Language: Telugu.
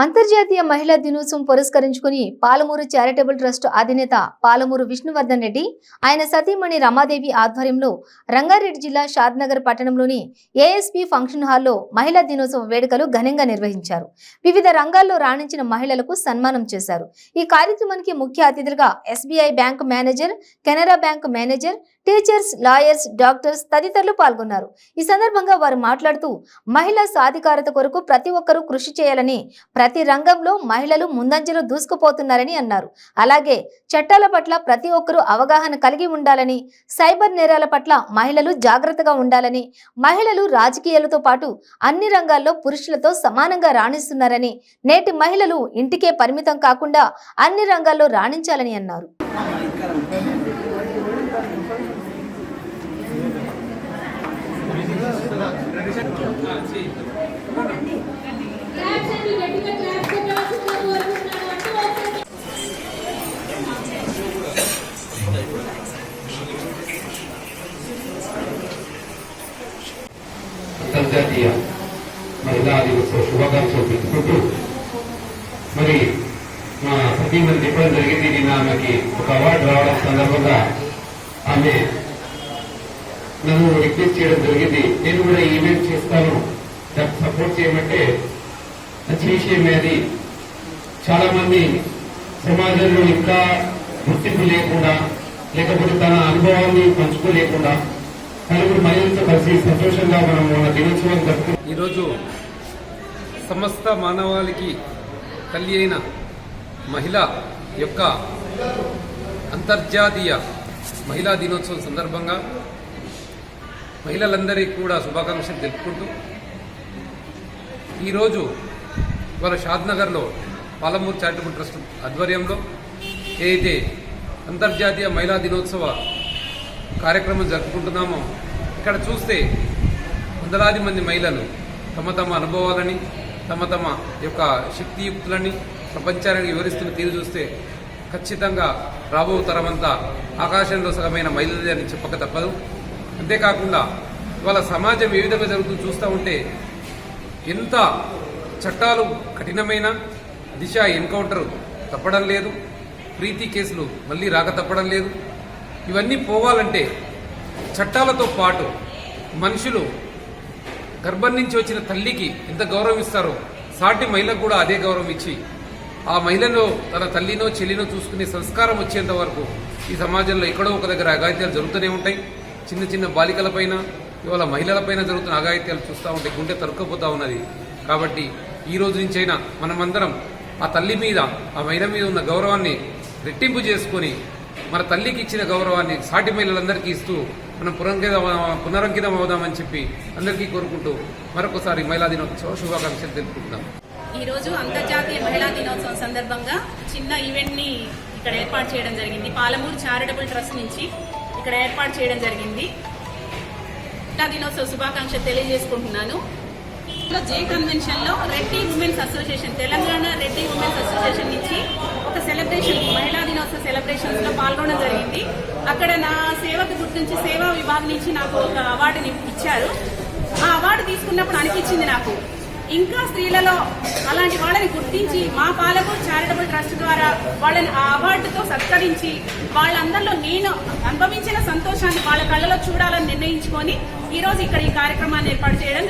అంతర్జాతీయ మహిళా దినోత్సవం పురస్కరించుకుని పాలమూరు చారిటబుల్ ట్రస్ట్ అధినేత పాలమూరు విష్ణువర్ధన్ రెడ్డి ఆయన సతీమణి రమాదేవి ఆధ్వర్యంలో రంగారెడ్డి జిల్లా షాద్నగర్ పట్టణంలోని ఏఎస్పీ ఫంక్షన్ హాల్లో మహిళా దినోత్సవ వేడుకలు ఘనంగా నిర్వహించారు. వివిధ రంగాల్లో రాణించిన మహిళలకు సన్మానం చేశారు. ఈ కార్యక్రమానికి ముఖ్య అతిథులుగా SBI bank manager Canara bank manager teachers lawyers doctors తదితరులు పాల్గొన్నారు. ఈ సందర్భంగా వారు మాట్లాడుతూ మహిళా సాధికారత కొరకు ప్రతి ఒక్కరూ కృషి చేయాలని ప్రతి రంగంలో మహిళలు ముందంజలో దూసుకుపోతున్నారని అన్నారు. అలాగే చట్టాల పట్ల ప్రతి ఒక్కరూ అవగాహన కలిగి ఉండాలని సైబర్ నేరాల పట్ల మహిళలు జాగ్రత్తగా ఉండాలని మహిళలు రాజకీయాలతో పాటు అన్ని రంగాల్లో పురుషులతో సమానంగా రాణిస్తున్నారని నేటి మహిళలు ఇంటికే పరిమితం కాకుండా అన్ని రంగాల్లో రాణించాలని అన్నారు. అంతర్జాతీయ మహిళా దినోత్సవ శుభాకాంక్షలు తెలుపుకుంటూ మరి మా సతీమణి చెప్పడం జరిగింది నిన్న ఆమెకి ఒక అవార్డు రావడం సందర్భంగా ఆమె నన్ను రిక్వెస్ట్ చేయడం జరిగింది. నేను కూడా ఈవెంట్ చేస్తాను. నాకు సపోర్ట్ చేయమంటే మంచి విషయమే అది. చాలా మంది సమాజంలో ఇంకా గుర్తింపు లేకుండా లేకపోతే తన అనుభవాన్ని పంచుకోలేకుండా నలుగురు మహిళలతో కలిసి సంతోషంగా మనం మన దినోత్సవం జరుపుకు ఈరోజు సమస్త మానవాళికి తల్లి అయిన మహిళ యొక్క అంతర్జాతీయ మహిళా దినోత్సవం సందర్భంగా మహిళలందరికీ కూడా శుభాకాంక్షలు తెలుపుకుంటూ ఈరోజు ఇవాళ షాద్నగర్లో పాలమూరు చారిటబుల్ ట్రస్ట్ ఆధ్వర్యంలో ఏదైతే అంతర్జాతీయ మహిళా దినోత్సవ కార్యక్రమం జరుపుకుంటున్నామో ఇక్కడ చూస్తే వందలాది మంది మహిళలు తమ తమ అనుభవాలని తమ తమ యొక్క శక్తియుక్తులని ప్రపంచానికి వివరిస్తున్న తీరు చూస్తే ఖచ్చితంగా రాబో తరమంతా ఆకాశంలో సగమైన మహిళలే అని చెప్పక తప్పదు. అంతేకాకుండా ఇవాళ సమాజం ఏ విధంగా జరుగుతుందో చూస్తూ ఉంటే ఎంత చట్టాలు కఠినమైన దిశ ఎన్కౌంటర్ తప్పడం లేదు ప్రీతి కేసులు మళ్ళీ రాక తప్పడం లేదు. ఇవన్నీ పోవాలంటే చట్టాలతో పాటు మనుషులు గర్భం నుంచి వచ్చిన తల్లికి ఎంత గౌరవం ఇస్తారో సాటి మహిళకు కూడా అదే గౌరవం ఇచ్చి ఆ మహిళను తన తల్లినో చెల్లినో చూసుకునే సంస్కారం వచ్చేంత వరకు ఈ సమాజంలో ఎక్కడో ఒక దగ్గర అఘాయిత్యాలు జరుగుతూనే ఉంటాయి. చిన్న చిన్న బాలికలపైన ఇవాళ మహిళలపైన జరుగుతున్న అఘాయిత్యాలు చూస్తూ ఉంటే గుండె తరుక్కుపోతూ ఉన్నది. కాబట్టి ఈ రోజు నుంచైనా మనమందరం ఆ తల్లి మీద ఆ మహిళ మీద ఉన్న గౌరవాన్ని రెట్టింపు చేసుకొని మన తల్లికి ఇచ్చిన గౌరవాన్ని సాటి మహిళలందరికీ ఇస్తూ మనం పురంకిత పునరంకితం అవుదామని చెప్పి అందరికీ కోరుకుంటూ మరొకసారి మహిళా దినోత్సవ శుభాకాంక్షలు తెలుపుకుంటున్నాం. ఈ రోజు అంతర్జాతీయ మహిళా దినోత్సవం సందర్భంగా చిన్న ఈవెంట్ని ఇక్కడ ఏర్పాటు చేయడం జరిగింది. పాలమూరు చారిటబుల్ ట్రస్ట్ నుంచి ఇక్కడ ఏర్పాటు చేయడం జరిగింది. మహిళా దినోత్సవ శుభాకాంక్షలు తెలియజేసుకుంటున్నాను. ఇందులో J కన్వెన్షన్లో Reddy women's association Telangana Reddy women's association నుంచి ఒక సెలబ్రేషన్ మహిళా దినోత్సవ సెలబ్రేషన్స్లో పాల్గొనడం జరిగింది. అక్కడ నా సేవకు గుర్తించి సేవా విభాగం నుంచి నాకు ఒక అవార్డుని ఇచ్చారు. ఆ అవార్డు తీసుకున్నప్పుడు అనిపించింది నాకు. ఇంకా స్త్రీలలో అలాంటి వాళ్ళని గుర్తించి మా పాలకు చారిటబుల్ ట్రస్ట్ ద్వారా వాళ్ళని ఆ అవార్డుతో సత్కరించి వాళ్ళందరిలో నేను అనుభవించిన సంతోషాన్ని వాళ్ళ కళ్ళలో చూడాలని నిర్ణయించుకొని ఈరోజు ఇక్కడ ఈ కార్యక్రమాన్ని ఏర్పాటు చేయడం